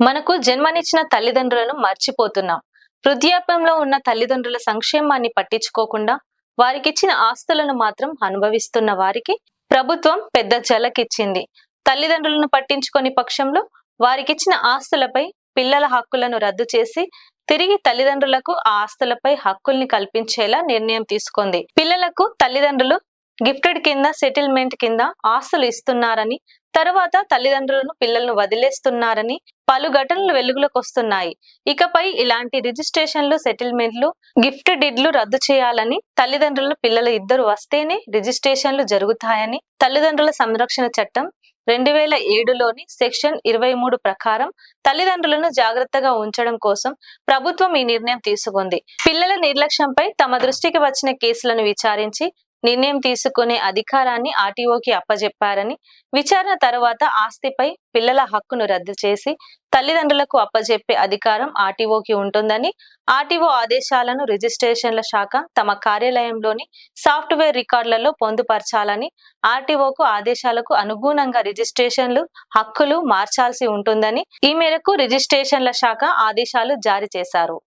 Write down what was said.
మనకు జన్మనిచ్చిన తల్లిదండ్రులను మర్చిపోతున్నాం. వృద్ధాప్యంలో ఉన్న తల్లిదండ్రుల సంక్షేమాన్ని పట్టించుకోకుండా వారికిచ్చిన ఆస్తులను మాత్రం అనుభవిస్తున్న వారికి ప్రభుత్వం పెద్ద జలకిచ్చింది. తల్లిదండ్రులను పట్టించుకొని పక్షంలో వారికిచ్చిన ఆస్తులపై పిల్లల హక్కులను రద్దు చేసి తిరిగి తల్లిదండ్రులకు ఆ ఆస్తులపై హక్కుల్ని కల్పించేలా నిర్ణయం తీసుకుంది. పిల్లలకు తల్లిదండ్రులు గిఫ్టెడ్ కింద సెటిల్మెంట్ కింద ఆస్తులు ఇస్తున్నారని తరువాత తల్లిదండ్రులను పిల్లలను వదిలేస్తున్నారని పలు ఘటనలు వెలుగులోకి వస్తున్నాయి. ఇకపై ఇలాంటి రిజిస్ట్రేషన్లు సెటిల్మెంట్లు గిఫ్ట్ డిడ్లు రద్దు చేయాలని తల్లిదండ్రులు పిల్లలు ఇద్దరు వస్తేనే రిజిస్ట్రేషన్లు జరుగుతాయని తల్లిదండ్రుల సంరక్షణ చట్టం రెండు వేల ఏడులోని సెక్షన్ ఇరవై మూడు ప్రకారం తల్లిదండ్రులను జాగ్రత్తగా ఉంచడం కోసం ప్రభుత్వం ఈ నిర్ణయం తీసుకుంది. పిల్లల నిర్లక్ష్యంపై తమ దృష్టికి వచ్చిన కేసులను విచారించి నిర్ణయం తీసుకునే అధికారాన్ని ఆర్టీఓకి అప్పజెప్పారని విచారణ తర్వాత ఆస్తిపై పిల్లల హక్కును రద్దు చేసి తల్లిదండ్రులకు అప్పజెప్పే అధికారం ఆర్టీఓకి ఉంటుందని ఆర్టీఓ ఆదేశాలను రిజిస్ట్రేషన్ల శాఖ తమ కార్యాలయంలోని సాఫ్ట్వేర్ రికార్డులలో పొందుపరచాలని ఆర్టీఓకు ఆదేశాలకు అనుగుణంగా రిజిస్ట్రేషన్లు హక్కులు మార్చాల్సి ఉంటుందని ఈ మేరకు రిజిస్ట్రేషన్ల శాఖ ఆదేశాలు జారీ చేశారు.